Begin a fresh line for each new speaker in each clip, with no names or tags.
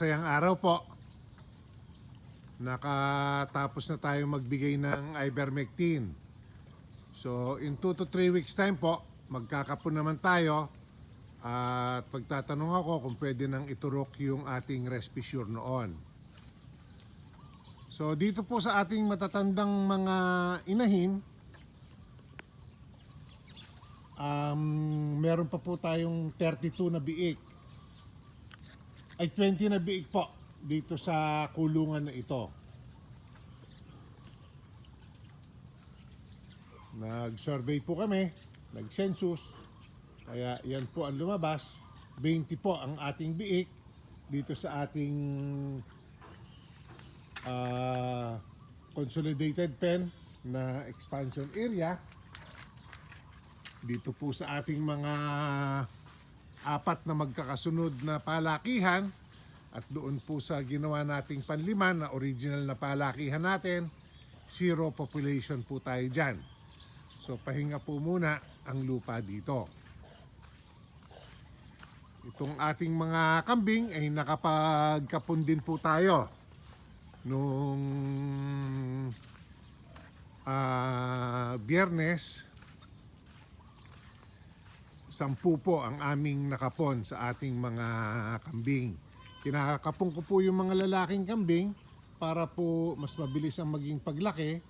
masayang araw po. Nakatapos na tayo magbigay ng ivermectin. So in 2 to 3 weeks time po, magkakapon naman tayo at pagtatanong ako kung pwede nang iturok yung ating Respisure noon. So dito po sa ating matatandang mga inahin, um, meron pa po tayong 32 na biik. Ay 20 na biik po dito sa kulungan na ito. Nag-survey po kami, nag-census, kaya yan po ang lumabas. 20 po ang ating biik dito sa ating ah, consolidated pen na expansion area. Dito po sa ating mga apat na magkakasunod na palakihan at doon po sa ginawa nating panlima na original na palakihan natin, zero population po tayo dyan. So pahinga po muna ang lupa dito. Itong ating mga kambing ay nakapagkapon din po tayo nung ah, biyernes sampu po ang aming nakapon sa ating mga kambing. Kinakapon ko po yung mga lalaking kambing para po mas mabilis ang maging paglaki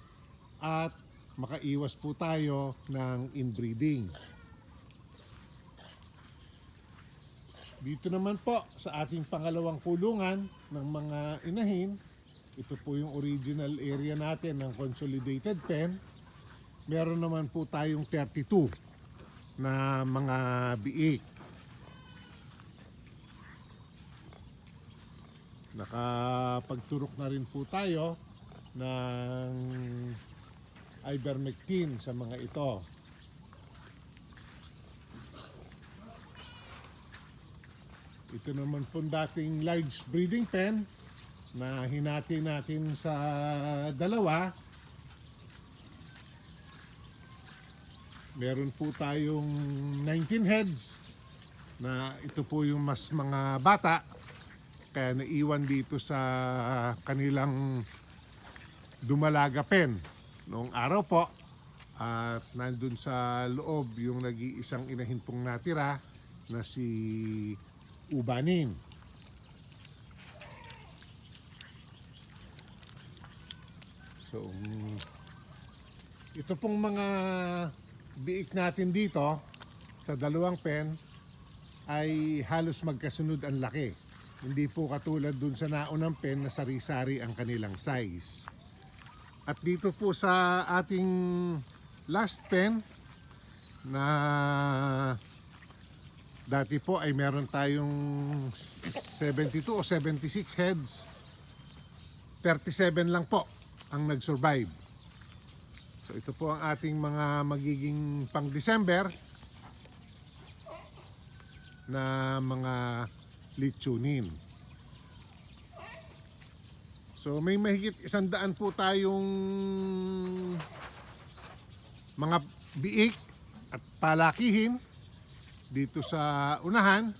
at makaiwas po tayo ng inbreeding. Dito naman po sa ating pangalawang kulungan ng mga inahin, ito po yung original area natin ng consolidated pen. Meron naman po tayong 32 na mga biik. Nakapagturok na rin po tayo ng ivermectin sa mga ito. Ito naman po dating large breeding pen na hinati natin sa dalawa. Meron po tayong 19 heads na ito po yung mas mga bata kaya naiwan dito sa kanilang dumalaga pen noong araw po at nandun sa loob yung nag-iisang inahin pong natira na si Ubanin. So, mm, ito pong mga biik natin dito sa dalawang pen ay halos magkasunod ang laki. Hindi po katulad dun sa naunang pen na sari-sari ang kanilang size. At dito po sa ating last pen na dati po ay meron tayong 72 o 76 heads. 37 lang po ang nag-survive. So ito po ang ating mga magiging pang December na mga litsunin. So may mahigit isang daan po tayong mga biik at palakihin dito sa unahan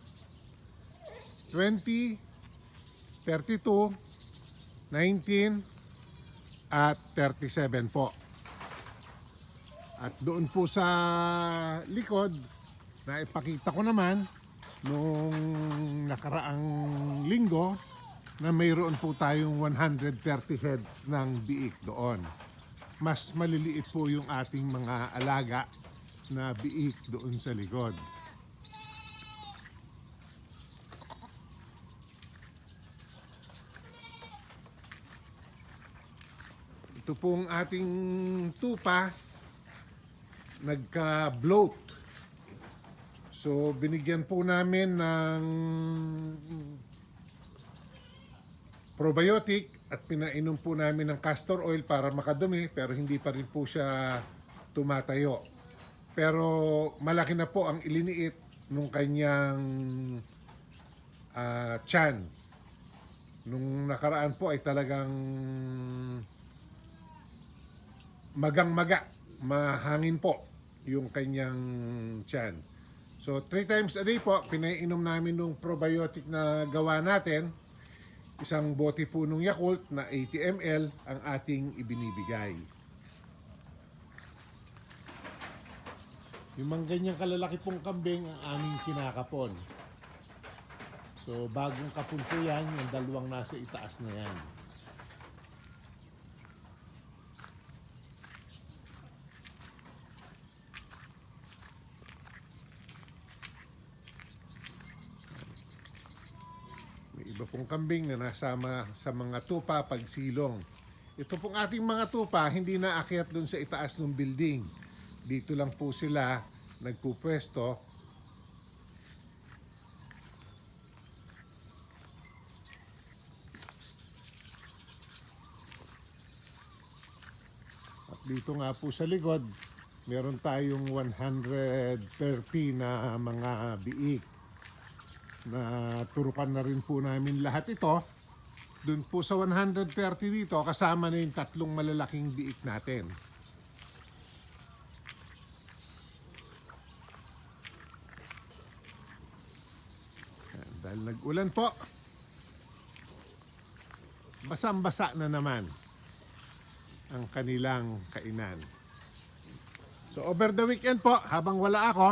20 32 19 at 37 po. At doon po sa likod, na ipakita ko naman nung nakaraang linggo na mayroon po tayong 130 heads ng biik doon. Mas maliliit po yung ating mga alaga na biik doon sa likod. Ito pong ating tupa nagka-bloat. So binigyan po namin ng probiotic at pinainom po namin ng castor oil para makadumi pero hindi pa rin po siya tumatayo. Pero malaki na po ang iliniit nung kanyang ah, tiyan. Nung nakaraan po ay talagang magang-maga, mahangin po yung kanyang tiyan. So, three times a day po, pinainom namin nung probiotic na gawa natin. isang bote po ng Yakult na 80 ml ang ating ibinibigay. Yung mga ganyang kalalaki pong kambing ang aming kinakapon. So bagong kapon po yan, yung dalawang nasa itaas na yan. May iba pong kambing na nasama sa mga tupa pagsilong. Ito pong ating mga tupa, hindi na akyat dun sa itaas ng building. Dito lang po sila nagpupwesto. At dito nga po sa likod, meron tayong 130 na mga biik na turukan na rin po namin lahat ito. Doon po sa 130 dito, kasama na yung tatlong malalaking biik natin. Yan, Dahil nag-ulan po, basang-basa na naman ang kanilang kainan. So over the weekend po, habang wala ako,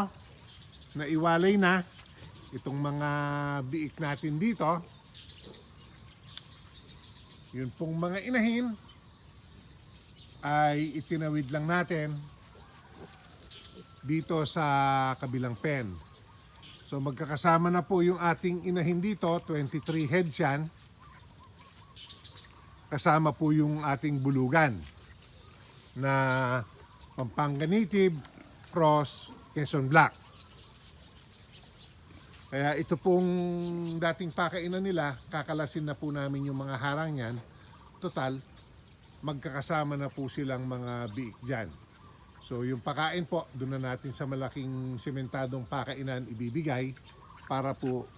naiwalay na itong mga biik natin dito. Yun pong mga inahin ay itinawid lang natin dito sa kabilang pen. So magkakasama na po yung ating inahin dito, 23 heads yan. Kasama po yung ating bulugan na Pampanga Native Cross Quezon Black. Kaya ito pong dating pakainan nila, kakalasin na po namin yung mga harang yan. Total, magkakasama na po silang mga biik dyan. So yung pakain po, doon na natin sa malaking sementadong pakainan ibibigay para po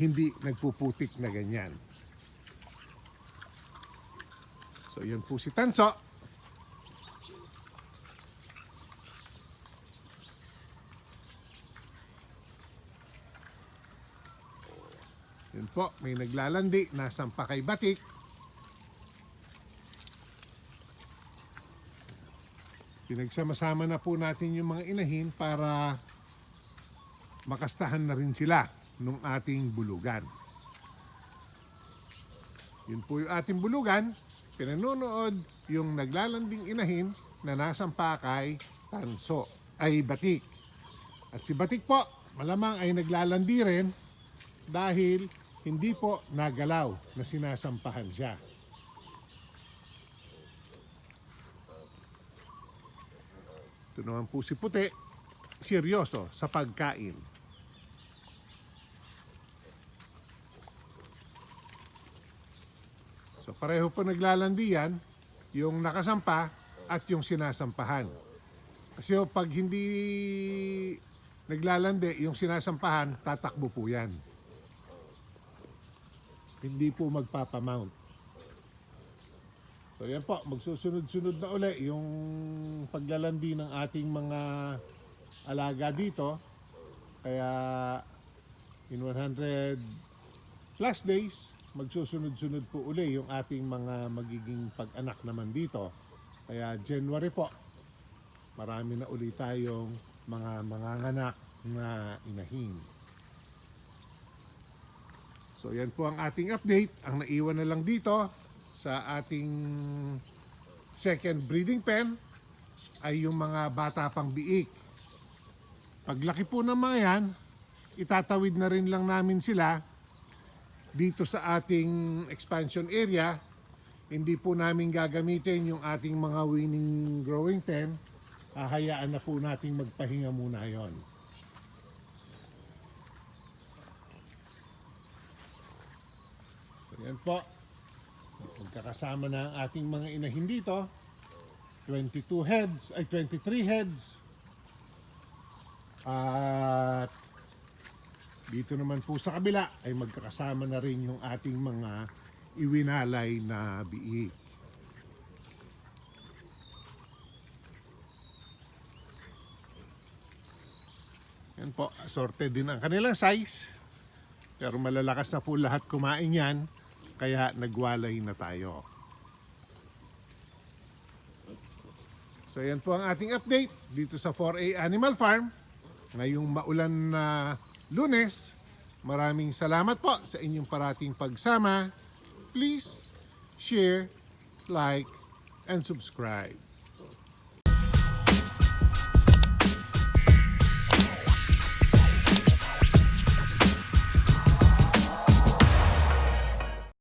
hindi nagpuputik na ganyan. So yun po si Tanso. Yun po, may naglalandi, nasampa kay Batik. Pinagsama-sama na po natin yung mga inahin para makastahan na rin sila nung ating bulugan. Yun po yung ating bulugan. Pinanonood yung naglalanding inahin na nasampa kay Tanso, ay Batik. At si Batik po, malamang ay naglalandi rin dahil hindi po nagalaw na sinasampahan siya. Ito naman po si Puti, seryoso sa pagkain. So pareho po naglalandi yan, yung nakasampa at yung sinasampahan. Kasi pag hindi naglalandi, yung sinasampahan, tatakbo po yan. Hindi po magpapamount. So yan po, magsusunod-sunod na uli yung paglalandi ng ating mga alaga dito. Kaya in 100 plus days, magsusunod-sunod po uli yung ating mga magiging pag-anak naman dito. Kaya January po, marami na uli tayong mga manganganak na inahin. So yan po ang ating update. Ang naiwan na lang dito sa ating second breeding pen ay yung mga bata pang biik. Paglaki po ng mga yan, itatawid na rin lang namin sila dito sa ating expansion area. Hindi po namin gagamitin yung ating mga winning growing pen. Hahayaan na po nating magpahinga muna yon. Yan po. Magkakasama na ang ating mga inahin dito. 22 heads, ay 23 heads. At dito naman po sa kabila ay magkakasama na rin yung ating mga iwinalay na biik. Yan po, assorted din ang kanilang size. Pero malalakas na po lahat kumain yan Kaya nagwalay na tayo. So yan po ang ating update dito sa 4A Animal Farm. Ngayong maulan na lunes, maraming salamat po sa inyong parating pagsama. Please share, like, and subscribe.